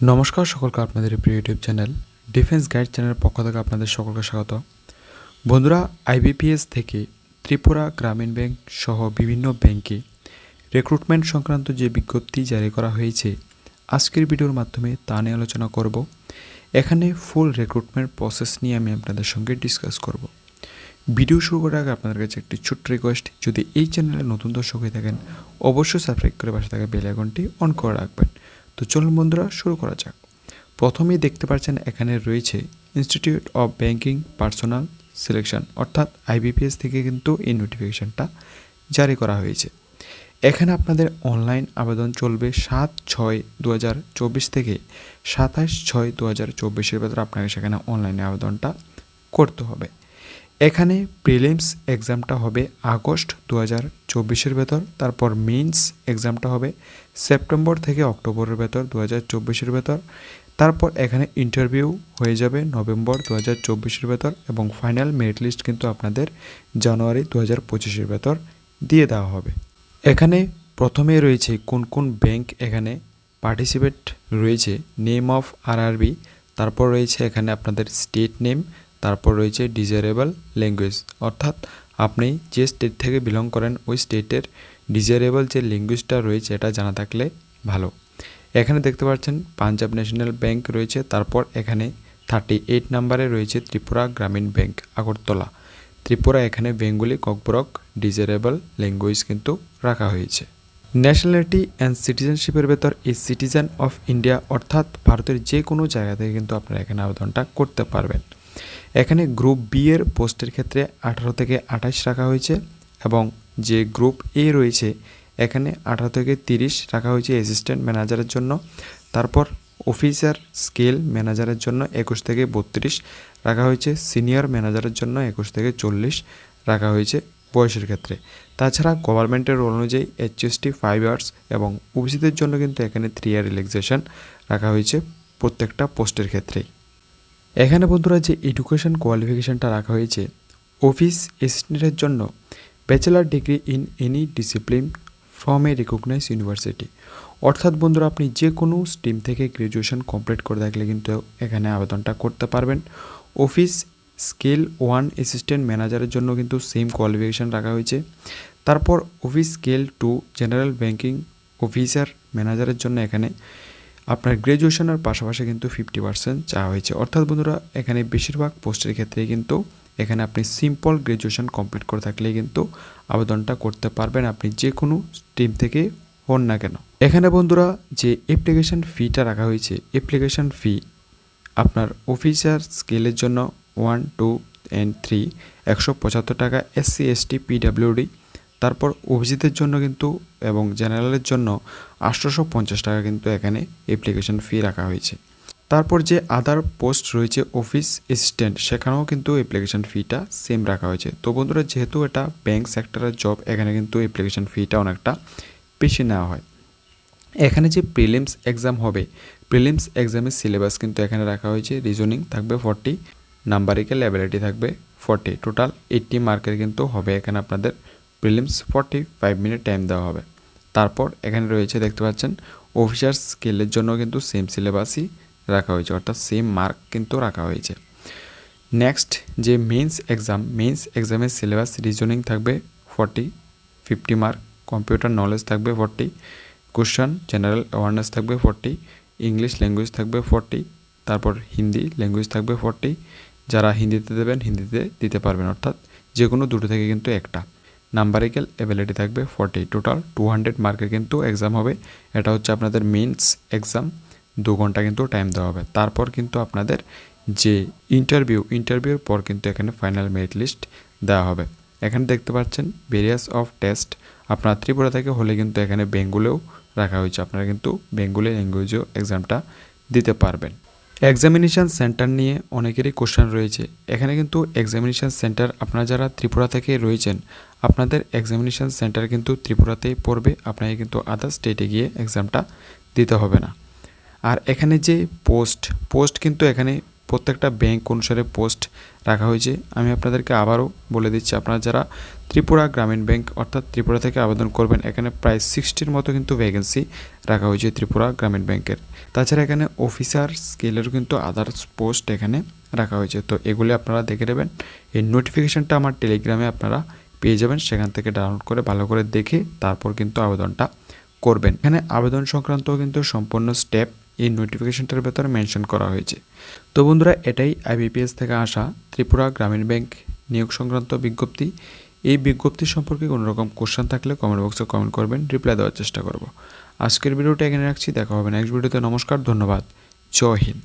নমস্কার সকলকে আপনাদের প্রিয় ইউটিউব চ্যানেল ডিফেন্স গাইড চ্যানেলের পক্ষ থেকে আপনাদের সকলকে স্বাগত। বন্ধুরা, আইবিপিএস থেকে ত্রিপুরা গ্রামীণ ব্যাংক সহ বিভিন্ন ব্যাংকে রিক্রুটমেন্ট সংক্রান্ত যে বিজ্ঞপ্তি জারি করা হয়েছে, আজকের ভিডিওর মাধ্যমে তা নিয়ে আলোচনা করব। এখানে ফুল রিক্রুটমেন্ট প্রসেস নিয়ে আমি আপনাদের সঙ্গে ডিসকাস করব। ভিডিও শুরু করার আগে আপনাদের কাছে একটি ছোট্ট রিকোয়েস্ট যদি এই চ্যানেলে নতুন দর্শক হয়ে থাকেন, অবশ্যই সাবস্ক্রাইব করে পাশে থাকা বেল আইকনটি অন করে রাখবেন। তো চলুন বন্ধুরা, শুরু করা যাক। প্রথমেই দেখতে পাচ্ছেন এখানে রয়েছে institute of banking personnel selection অর্থাৎ আইবিপিএস থেকে কিন্তু এই নোটিফিকেশনটা জারি করা হয়েছে। এখানে আপনাদের অনলাইন আবেদন চলবে সাত ছয় দু থেকে সাতাশ ছয় দু হাজার চব্বিশের ভেতরে আপনাকে সেখানে অনলাইনে আবেদনটা করতে হবে। এখানে প্রিলিমস এক্সামটা হবে আগস্ট দু হাজার চব্বিশের ভেতর, তারপর মেন্স এক্সামটা হবে সেপ্টেম্বর থেকে অক্টোবরের ভেতর দু হাজার চব্বিশের ভেতর, তারপর এখানে ইন্টারভিউ হয়ে যাবে নভেম্বর দু হাজার চব্বিশের ভেতর এবং ফাইনাল মেরিট লিস্ট কিন্তু আপনাদের জানুয়ারি দু হাজার পঁচিশের ভেতর দিয়ে দেওয়া হবে। এখানে প্রথমে রয়েছে কোন কোন ব্যাংক এখানে পার্টিসিপেট রয়েছে, নেম অফ আরআরবি তারপর রয়েছে এখানে আপনাদের স্টেট নেম তারপর রয়েছে ডিজারেবল ল্যাঙ্গুয়েজ অর্থাৎ আপনি যে স্টেট থেকে বিলং করেন, ওই স্টেটের ডিজারেবল যে ল্যাঙ্গুয়েজটা রয়েছে, এটা জানা থাকলে ভালো। এখানে দেখতে পাচ্ছেন পাঞ্জাব ন্যাশনাল ব্যাংক রয়েছে, তারপর এখানে থার্টি এইট নাম্বারে রয়েছে ত্রিপুরা গ্রামীণ ব্যাংক, আগরতলা। ত্রিপুরা এখানে বেঙ্গলি ককবরক ডিজারেবল ল্যাঙ্গুয়েজ কিন্তু রাখা হয়েছে। ন্যাশনালিটি অ্যান্ড সিটিজেনশিপের ভেতর এই সিটিজেন অফ ইন্ডিয়া অর্থাৎ ভারতের যে কোনো জায়গা থেকে কিন্তু আপনারা এখানে আবেদনটা করতে পারবেন। এখানে গ্রুপ বি এর পোস্টের ক্ষেত্রে আঠারো থেকে আঠাশ রাখা হয়েছে এবং যে গ্রুপ এ রয়েছে, এখানে আঠারো থেকে তিরিশ রাখা হয়েছে অ্যাসিস্ট্যান্ট ম্যানেজারের জন্য। তারপর অফিসার স্কেল ম্যানেজারের জন্য একুশ থেকে বত্রিশ, রাখা হয়েছে সিনিয়র ম্যানেজারের জন্য একুশ থেকে চল্লিশ, রাখা হয়েছে বয়সের ক্ষেত্রে। তাছাড়া গভর্নমেন্টের রোল অনুযায়ী এইচএসটি ফাইভ ইয়ার্স এবং ওবিসিদের জন্য কিন্তু এখানে থ্রি ইয়ার রিল্যাক্সেশন রাখা হয়েছে প্রত্যেকটা পোস্টের ক্ষেত্রেই। এখানে বন্ধুরা যে এডুকেশন কোয়ালিফিকেশানটা রাখা হয়েছে অফিস অ্যাসিস্ট্যান্টের জন্য bachelor degree in any discipline from a recognise university অর্থাৎ বন্ধুরা আপনি যে কোনো স্ট্রিম থেকে গ্র্যাজুয়েশন কমপ্লিট করে থাকলে কিন্তু এখানে আবেদনটা করতে পারবেন। অফিস স্কেল ওয়ান অ্যাসিস্ট্যান্ট ম্যানেজারের জন্য কিন্তু সেম কোয়ালিফিকেশান রাখা হয়েছে। তারপর office scale two general banking officer ম্যানেজারের জন্য এখানে আপনার গ্র্যাজুয়েশনের পাশাপাশি কিন্তু ফিফটি পার্সেন্ট চাওয়া হয়েছে। অর্থাৎ বন্ধুরা, এখানে বেশিরভাগ পোস্টের ক্ষেত্রে কিন্তু এখানে আপনি সিম্পল গ্র্যাজুয়েশন কমপ্লিট করে থাকলে কিন্তু আবেদনটা করতে পারবেন আপনি যে কোনো স্ট্রিম থেকে হন না কেন। এখানে বন্ধুরা, যে অ্যাপ্লিকেশন ফিটা রাখা হয়েছে অ্যাপ্লিকেশন ফি আপনার অফিসার স্কেলের জন্য ওয়ান টু অ্যান্ড থ্রি একশো পঁচাত্তর টাকা এসসি এসটি পিডাব্লিউডি তারপর অভিজিতের জন্য কিন্তু এবং জেনারেলের জন্য আটশোশো পঞ্চাশ টাকা কিন্তু এখানে অ্যাপ্লিকেশন ফি রাখা হয়েছে। তারপর যে আদার পোস্ট রয়েছে অফিস অ্যাসিস্ট্যান্ট সেখানেও কিন্তু অ্যাপ্লিকেশন ফিটা সেম রাখা হয়েছে। তো বন্ধুরা, যেহেতু এটা ব্যাংক সেক্টরের জব এখানে কিন্তু অ্যাপ্লিকেশন ফিটা অনেকটা বেশি নেওয়া হয়। এখানে যে প্রিলিমস এক্সাম হবে প্রিলিমস এক্সামের সিলেবাস কিন্তু এখানে রাখা হয়েছে। রিজনিং থাকবে ফর্টি নাম্বারিক্যাল অ্যাবিলিটি থাকবে ফর্টি টোটাল এইটটি মার্কের কিন্তু হবে এখানে আপনাদের prelims forty five minute time দেওয়া হবে। তারপর এখানে রয়েছে দেখতে পাচ্ছেন অফিসার স্কেলের জন্য কিন্তু সেম সিলেবাসই রাখা হয়েছে, অর্থাৎ সেম মার্ক কিন্তু রাখা হয়েছে। নেক্সট যে মেন্স এক্সাম মেন্স এক্সামের সিলেবাস রিজনিং থাকবে forty fifty mark computer knowledge থাকবে ফর্টি কোশ্চান জেনারেল অ্যাওয়ারনেস থাকবে ফর্টি ইংলিশ ল্যাঙ্গুয়েজ থাকবে ফর্টি তারপর হিন্দি ল্যাঙ্গুয়েজ থাকবে ফর্টি যারা হিন্দিতে দেবেন হিন্দিতে দিতে পারবেন, অর্থাৎ যে কোনো দুটো থেকে কিন্তু একটা। নাম্বারিক্যাল অ্যাবিলিটি থাকবে ফর্টি টোটাল টু হান্ড্রেড মার্কের কিন্তু এক্সাম হবে। এটা হচ্ছে আপনাদের মেন্স এক্সাম দু ঘণ্টা কিন্তু টাইম দেওয়া হবে। তারপর কিন্তু আপনাদের যে ইন্টারভিউ ইন্টারভিউর পর কিন্তু এখানে ফাইনাল মেরিট লিস্ট দেওয়া হবে। এখানে দেখতে পাচ্ছেন ভেরিয়াস অফ টেস্ট আপনার ত্রিপুরা থেকে হলে কিন্তু এখানে বেঙ্গুলেও রাখা হয়েছে। আপনারা কিন্তু বেঙ্গুলি ল্যাঙ্গুয়েজেও এক্সামটা দিতে পারবেন। এক্সামিনেশান সেন্টার নিয়ে অনেকেরই কোশ্চেন রয়েছে। এখানে কিন্তু এক্সামিনেশান সেন্টার আপনারা যারা ত্রিপুরা থেকে রয়েছেন, আপনাদের এক্সামিনেশান সেন্টার কিন্তু ত্রিপুরাতেই পড়বে। আপনাকে কিন্তু আদার স্টেটে গিয়ে এক্সামটা দিতে হবে না। আর এখানে যে পোস্ট পোস্ট কিন্তু এখানে প্রত্যেকটা ব্যাংক অনুসারে পোস্ট রাখা হয়েছে। আমি আপনাদেরকে আবারও বলে দিচ্ছি, আপনারা যারা ত্রিপুরা গ্রামীণ ব্যাংক অর্থাৎ ত্রিপুরা থেকে আবেদন করবেন, এখানে প্রায় সিক্সটির মতো কিন্তু ভ্যাকেন্সি রাখা হয়েছে ত্রিপুরা গ্রামীণ ব্যাংকের তাছাড়া এখানে অফিসার স্কেলেরও কিন্তু আদার্স পোস্ট এখানে রাখা হয়েছে। তো এগুলি আপনারা দেখে নেবেন। এই নোটিফিকেশনটা আমার টেলিগ্রামে আপনারা পেয়ে যাবেন, সেখান থেকে ডাউনলোড করে ভালো করে দেখে তারপর কিন্তু আবেদনটা করবেন। এখানে আবেদন সংক্রান্ত কিন্তু সম্পূর্ণ স্টেপ এই নোটিফিকেশনটার ভেতরে মেনশন করা হয়েছে। তো বন্ধুরা, এটাই আইবিপিএস থেকে আসা ত্রিপুরা গ্রামীণ ব্যাংক নিয়োগ সংক্রান্ত বিজ্ঞপ্তি। এই বিজ্ঞপ্তি সম্পর্কে কোনো রকম কোশ্চেন থাকলে কমেন্ট বক্সে কমেন্ট করবেন রিপ্লাই দেওয়ার চেষ্টা করব। আজকের ভিডিওটা এখানে রাখছি, দেখা হবে নেক্সট ভিডিওতে নমস্কার, ধন্যবাদ। জয় হিন্দ।